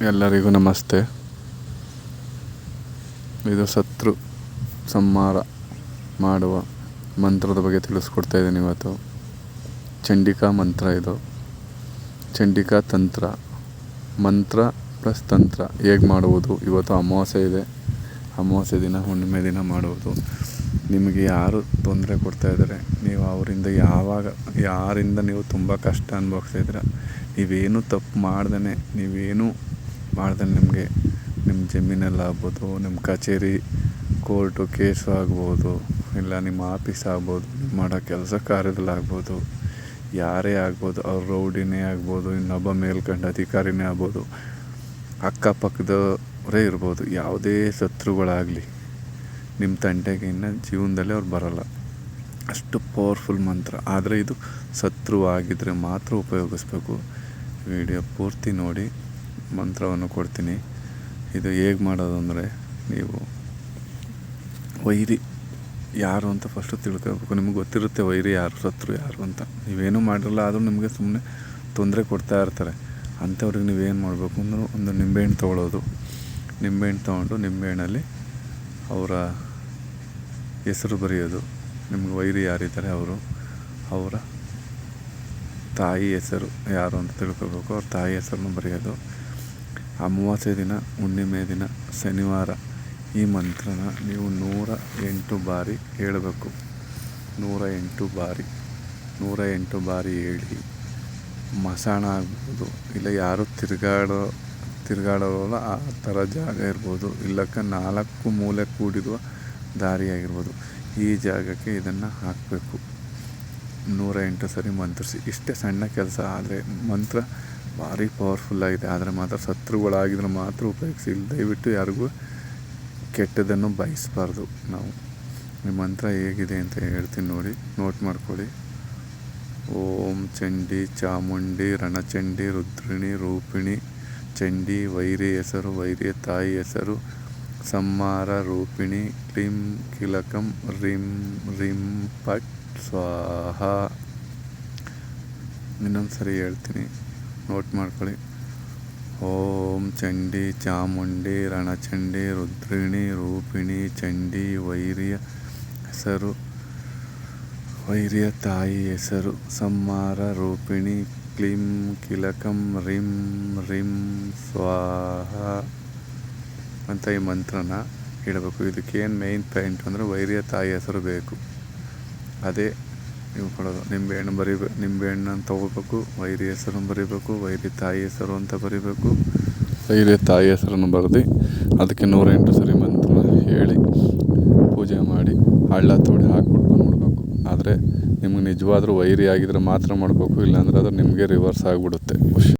ಎಲ್ಲರಿಗೂ ನಮಸ್ತೆ. ಇದು ಶತ್ರು ಸಂಹಾರ ಮಾಡುವ ಮಂತ್ರದ ಬಗ್ಗೆ ತಿಳಿಸ್ಕೊಡ್ತಾ ಇದ್ದೀನಿ ಇವತ್ತು. ಚಂಡಿಕಾ ಮಂತ್ರ ಇದು. ಚಂಡಿಕಾ ತಂತ್ರ. ಮಂತ್ರ ಪ್ಲಸ್ ತಂತ್ರ. ಹೇಗೆ ಮಾಡುವುದು? ಇವತ್ತು ಅಮಾವಾಸ್ಯೆ ಇದೆ. ಅಮಾವಾಸ್ಯೆ ದಿನ, ಹುಣ್ಣಿಮೆ ದಿನ ಮಾಡುವುದು. ನಿಮಗೆ ಯಾರು ತೊಂದರೆ ಕೊಡ್ತಾ ಇದ್ದಾರೆ? ನೀವು ಅವರಿಂದ ಯಾವಾಗ, ಯಾರಿಂದ ನೀವು ತುಂಬ ಕಷ್ಟ ಅನುಭವಿಸ್ತಾ ಇದ್ದೀರ? ನೀವೇನು ತಪ್ಪು ಮಾಡ್ದೇ ನೀವೇನು ಮಾಡ್ದೆ ನಿಮಗೆ ನಿಮ್ಮ ಜಮೀನೆಲ್ಲ ಆಗ್ಬೋದು ನಿಮ್ಮ ಕಚೇರಿ ಕೋರ್ಟು ಕೇಸು ಆಗ್ಬೋದು, ಇಲ್ಲ ನಿಮ್ಮ ಆಫೀಸ್ ಆಗ್ಬೋದು ನೀವು ಮಾಡೋ ಕೆಲಸ ಕಾರ್ಯದಲ್ಲಾಗ್ಬೋದು ಯಾರೇ ಆಗ್ಬೋದು, ಅವ್ರ ರೌಡಿನೇ ಆಗ್ಬೋದು, ಇನ್ನೊಬ್ಬ ಮೇಲ್ಕಂಡ ಅಧಿಕಾರಿನೇ ಆಗ್ಬೋದು. ಅಕ್ಕಪಕ್ಕದವರೇ ಇರ್ಬೋದು, ಯಾವುದೇ ಶತ್ರುಗಳಾಗಲಿ. ನಿಮ್ಮ ತಂಟೆಗೆ ಇನ್ನು ಜೀವನದಲ್ಲಿ ಅವ್ರು ಬರೋಲ್ಲ. ಅಷ್ಟು ಪವರ್ಫುಲ್ ಮಂತ್ರ. ಆದರೆ ಇದು ಶತ್ರು ಆಗಿದ್ದರೆ ಮಾತ್ರ ಉಪಯೋಗಿಸ್ಬೇಕು. ವಿಡಿಯೋ ಪೂರ್ತಿ ನೋಡಿ. ಮಂತ್ರವನ್ನು ಕೊಡ್ತೀನಿ. ಇದು ಹೇಗೆ ಮಾಡೋದು ಅಂದರೆ ನೀವು ವೈರಿ ಯಾರು ಅಂತ ಫಸ್ಟು ತಿಳ್ಕೊಬೇಕು. ನಿಮಗೆ ಗೊತ್ತಿರುತ್ತೆ ವೈರಿ ಯಾರು, ಶತ್ರು ಯಾರು ಅಂತ. ನೀವೇನೂ ಮಾಡಿರಲ್ಲ, ಆದರೂ ನಿಮಗೆ ಸುಮ್ಮನೆ ತೊಂದರೆ ಕೊಡ್ತಾ ಇರ್ತಾರೆ. ಅಂಥವ್ರಿಗೆ ನೀವೇನು ಮಾಡಬೇಕು ಅಂದ್ರೆ ಒಂದು ನಿಂಬೆಹಣ್ಣು ತೊಗೊಳ್ಳೋದು ನಿಂಬೆಹಣ್ಣು ತೊಗೊಂಡು ನಿಂಬೆಹಣ್ಣಲ್ಲಿ ಅವರ ಹೆಸರು ಬರೆಯೋದು. ನಿಮ್ಗೆ ವೈರಿ ಯಾರಿದ್ದಾರೆ ಅವರು, ಅವರ ತಾಯಿ ಹೆಸರು ಯಾರು ಅಂತ ತಿಳ್ಕೊಬೇಕು. ಅವ್ರ ತಾಯಿ ಹೆಸರನ್ನು ಬರೆಯೋದು. ಅಮಾವಾಸ್ಯೆ ದಿನ, ಹುಣ್ಣಿಮೆ ದಿನ, ಶನಿವಾರ ಈ ಮಂತ್ರನ ನೀವು ನೂರ ಎಂಟು ಬಾರಿ ಹೇಳಬೇಕು. ನೂರ ಎಂಟು ಬಾರಿ. ನೂರ ಎಂಟು ಬಾರಿ ಹೇಳಿ ಮಸಾಣ ಆಗ್ಬೋದು. ಇಲ್ಲ ಯಾರು ತಿರುಗಾಡೋ ತಿರುಗಾಡೋಲ್ಲ ಆ ಥರ ಜಾಗ ಇರ್ಬೋದು. ಇಲ್ಲಕ್ಕ ನಾಲ್ಕು ಮೂಲೆ ಕೂಡಿರುವ ದಾರಿಯಾಗಿರ್ಬೋದು. ಈ ಜಾಗಕ್ಕೆ ಇದನ್ನು ಹಾಕಬೇಕು. ನೂರ ಎಂಟು ಸರಿ ಮಂತ್ರಿಸಿ. ಇಷ್ಟೇ ಸಣ್ಣ ಕೆಲಸ, ಆದರೆ ಮಂತ್ರ ಭಾರಿ ಪವರ್ಫುಲ್ಲಾಗಿದೆ ಆದರೆ ಮಾತ್ರ ಶತ್ರುಗಳಾಗಿದ್ರೆ ಮಾತ್ರ ಉಪಯೋಗಿಸಿ. ದಯವಿಟ್ಟು ಯಾರಿಗೂ ಕೆಟ್ಟದನ್ನು ಬಯಸಬಾರ್ದು ನಾವು. ನಿಮ್ಮ ಮಂತ್ರ ಹೇಗಿದೆ ಅಂತ ಹೇಳ್ತೀನಿ ನೋಡಿ. ನೋಟ್ ಮಾಡ್ಕೊಳ್ಳಿ. ಓಂ ಚಂಡಿ ಚಾಮುಂಡಿ ರಣಚಂಡಿ ರುದ್ರಿಣಿ ರೂಪಿಣಿ ಚಂಡಿ ವೈರಿ ಹೆಸರು ವೈರಿಯ ತಾಯಿ ಹೆಸರು ಸಂಹಾರ ರೂಪಿಣಿ ಕ್ಲಿಂ ಕಿಲಕಂ ರಿಂ ರಿಂ ಪಟ್ ಸ್ವಾಹ. ಇನ್ನೊಂದು ಸರಿ ಹೇಳ್ತೀನಿ. ನೋಟ್ ಮಾಡ್ಕೊಳ್ಳಿ. ಓಂ ಚಂಡಿ ಚಾಮುಂಡಿ ರಣಚಂಡಿ ರುದ್ರಿಣಿ ರೂಪಿಣಿ ಚಂಡಿ ವೈರ್ಯ ಹೆಸರು, ವೈರ್ಯ ತಾಯಿ ಹೆಸರು, ಸಂಹಾರ ರೂಪಿಣಿ ಕ್ಲಿಂ ಕಿಲಕಂ ರಿಂ ರಿಂ ಸ್ವಾಹ ಅಂತ ಈ ಮಂತ್ರನ ಹೇಳಬೇಕು. ಇದಕ್ಕೇನು ಮೇಯ್ನ್ ಪಾಯಿಂಟ್ ಅಂದರೆ ವೈರ್ಯ ತಾಯಿ ಹೆಸರು ಬೇಕು. ಅದೇ ನೀವು ಕೊಡೋದು. ನಿಂಬೆಹಣ್ಣು ಬರಿಬೇಕು ನಿಂಬೆಹಣ್ಣನ್ನು ತೊಗೋಬೇಕು ವೈರಿ ಹೆಸರನ್ನು ಬರಿಬೇಕು. ವೈರಿ ತಾಯಿ ಹೆಸರು ಅಂತ ಬರಿಬೇಕು. ವೈರಿ ತಾಯಿ ಹೆಸರನ್ನು ಬರೆದು ಅದಕ್ಕೆ ನೂರೆಂಟು ಸರಿ ಮಂತ್ರ ಹೇಳಿ ಪೂಜೆ ಮಾಡಿ ಹಳ್ಳ ತೋಡಿ ಹಾಕ್ಬಿಟ್ಟು ಬಂದ್ಬಿಡ್ಬೇಕು. ಆದರೆ ನಿಮ್ಗೆ ನಿಜವಾದರೂ ವೈರಿ ಆಗಿದ್ರೆ ಮಾತ್ರ ಮಾಡಬೇಕು, ಇಲ್ಲಾಂದ್ರೆ ಅದು ನಿಮಗೆ ರಿವರ್ಸ್ ಆಗಿಬಿಡುತ್ತೆ. ಖುಷಿ